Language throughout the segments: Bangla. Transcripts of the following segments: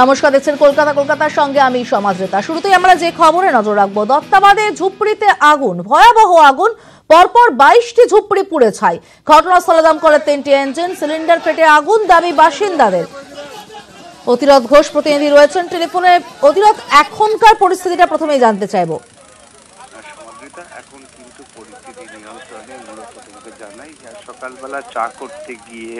নমস্কার, দেখছেন কলকাতা কলকাতার সঙ্গে আমি সমাজরেতা শুরুতেই আমরা যে খবরে নজর রাখব, দত্তাবাদে ঝুপড়িতে আগুন, ভয়াবহ আগুন, পরপর বাইশটি ঝুপড়ি পুড়ে ছাই। ঘটনাস্থলে দমকলের তিনটি ইঞ্জিন সিলিন্ডার ফেটে আগুন, দাবি বাসিন্দাদের। অতিরথ ঘোষ প্রতিনিধি রয়েছেন টেলিফোনে। অতিরথ, এখনকার পরিস্থিতিটা প্রথমেই জানতে চাইব। এখন কিন্তু পরিস্থিতি নিয়ন্ত্রণে, মূলত তোমাকে জানাই সকালবেলা চা করতে গিয়ে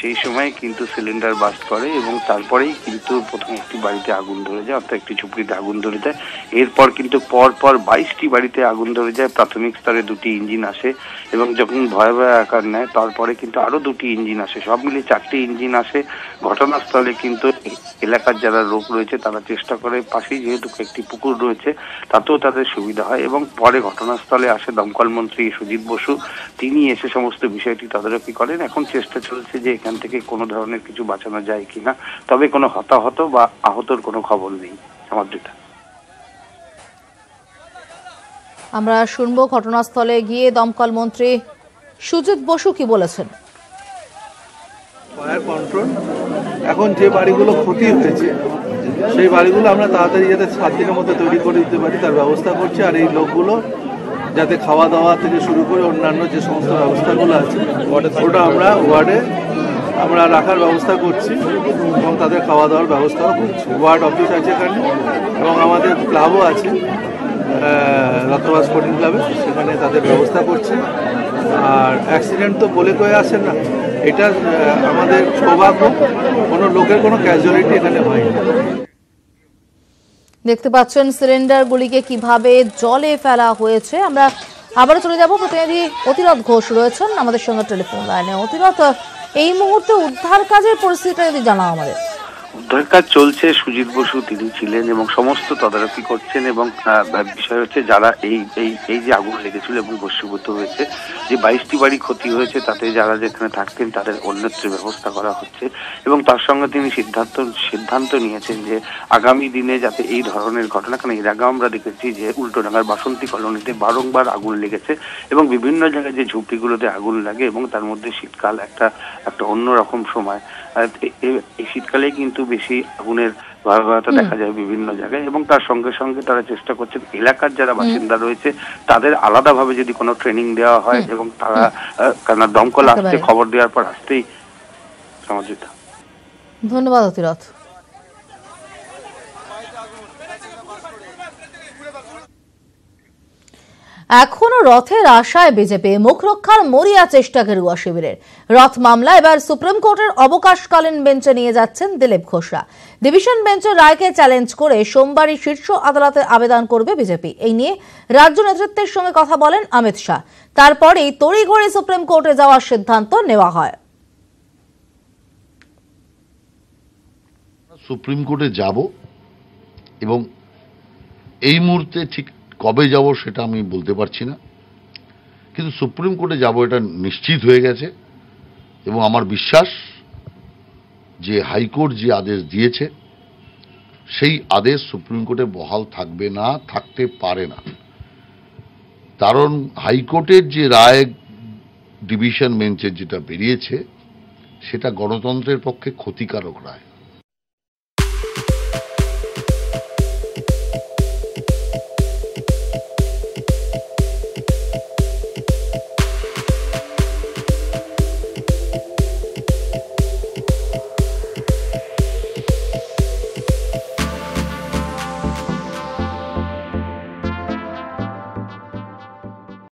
সেই সময় কিন্তু সিলিন্ডার বাস্ট করে এবং তারপরেই কিন্তু প্রথম একটি বাড়িতে আগুন ধরে যায়, অর্থাৎ একটি ঝুপড়িতে আগুন ধরে যায়। এরপর কিন্তু পরপর পর বাইশটি বাড়িতে আগুন ধরে যায়, প্রাথমিক স্তরে দুটি ইঞ্জিন আসে এবং যখন ভয়াবহ আকার নেয়, তারপরে কিন্তু আরও দুটি ইঞ্জিন আসে। সব মিলিয়ে চারটি ইঞ্জিন আসে ঘটনাস্থলে কিন্তু এলাকার যারা লোক রয়েছে তারা চেষ্টা করে পাশেই যেহেতু একটি পুকুর রয়েছে তাতেও তাদের সুবিধা হয় এবং পরে ঘটনাস্থলে আসে দমকল মন্ত্রী সুজিত বসু। তিনি এসে সমস্ত বিষয়টি তদারকি করেন। এখন চেষ্টা চলছে যে এখান থেকে কোনো ধরনের কিছু বাঁচানো যায় কিনা। তবে কোনো হতাহত বা আহতর কোনো খবর নেই সমাদৃতা আমরা শুনব ঘটনাস্থলে গিয়ে দমকল মন্ত্রী সুজিত বসু কি বলেছেন। ফায়ার কন্ট্রোল এখন যে বাড়িগুলো ক্ষতি হয়েছে, সেই বাড়িগুলো আমরা তাড়াতাড়ি যাতে সাত দিনের মধ্যে তৈরি করে দিতে পারি, তার ব্যবস্থা করছি। আর এই লোকগুলো যাতে খাওয়া দাওয়া থেকে শুরু করে অন্যান্য যে সমস্ত ব্যবস্থাগুলো আছে, ওটা আমরা ওয়ার্ডে আমরা রাখার ব্যবস্থা করছি এবং তাদের খাওয়া দাওয়ার ব্যবস্থাও করছি। ওয়ার্ড অফিস আছে এখানে এবং আমাদের ক্লাবও আছে রক্তবাস স্পোর্টিং ক্লাবে, সেখানে তাদের ব্যবস্থা করছে। আর অ্যাক্সিডেন্ট তো বলে কয়ে আসে না। এটা আমাদের সৌভাগ্য, কোনো লোকের কোনো ক্যাজুয়ালিটি এখানে হয়নি। দেখতে পাচ্ছেন সিলিন্ডারগুলিকে কীভাবে জলে ফেলা হয়েছে, আমরা আবারও চলে যাব। প্রতিনিধি অতিরথ ঘোষ রয়েছেন আমাদের সঙ্গে টেলিফোন লাইনে। অতিরথ, এই মুহূর্তে উদ্ধার কাজের পরিস্থিতিটা যদি জানাও আমাদের। উদ্ধার কাজ চলছে সুজিত বসু, তিনি ছিলেন এবং সমস্ত তদারকি করছেন এবং বিষয় হচ্ছে যারা এই এই এই যে আগুন লেগেছিল এবং বস্তুভূত হয়েছে, যে বাইশটি বাড়ি ক্ষতি হয়েছে, তাতে যারা যেখানে থাকতেন তাদের অন্যত্র ব্যবস্থা করা হচ্ছে এবং তার সঙ্গে তিনি সিদ্ধান্ত সিদ্ধান্ত নিয়েছেন যে আগামী দিনে যাতে এই ধরনের ঘটনা, কারণ এর আগে আমরা দেখেছি যে উল্টোডাঙ্গার বাসন্তী কলোনিতে বারংবার আগুন লেগেছে এবং বিভিন্ন জায়গায় যে ঝুপড়িগুলোতে আগুন লাগে এবং তার মধ্যে শীতকাল একটা একটা অন্যরকম সময়। এই শীতকালে কিন্তু বেশি আগুনের ভয়াবহতা দেখা যায় বিভিন্ন জায়গায় এবং তার সঙ্গে সঙ্গে তারা চেষ্টা করছেন এলাকার যারা বাসিন্দা রয়েছে তাদের আলাদাভাবে যদি কোনো ট্রেনিং দেওয়া হয় এবং তারা কেননা দমকল আসতে খবর দেওয়ার পর আসতেই সমাজিতা ধন্যবাদ অতিরথ। এখনও রথের আশায় বিজেপি মুখ রক্ষার মরিয়া চেষ্টা গেরুয়া শিবিরের। রথ মামলা এবার সুপ্রিম কোর্টের অবকাশকালীন বেঞ্চে নিয়ে যাচ্ছেন দিলীপ ঘোষরা ডিভিশন বেঞ্চের রায়কে চ্যালেঞ্জ করে সোমবারই শীর্ষ আদালতে আবেদন করবে বিজেপি। এই নিয়ে রাজ্য নেতৃত্বের সঙ্গে কথা বলেন অমিত শাহ। তারপরেই তড়িঘড়ি সুপ্রিম কোর্টে যাওয়ার সিদ্ধান্ত নেওয়া হয়। সুপ্রিম কোর্টে যাব এবং এই মুহূর্তে ঠিক কবে যাব সেটা আমি বলতে পারছি না। কিন্তু সুপ্রিম কোর্টে যাব এটা নিশ্চিত হয়ে গেছে এবং আমার বিশ্বাস যে হাইকোর্ট যে আদেশ দিয়েছে, সেই আদেশ সুপ্রিম কোর্টে বহাল থাকবে না, থাকতে পারে না। কারণ হাইকোর্টের যে রায় ডিভিশন বেঞ্চের যেটা বেরিয়েছে, সেটা গণতন্ত্রের পক্ষে ক্ষতিকারক রায়।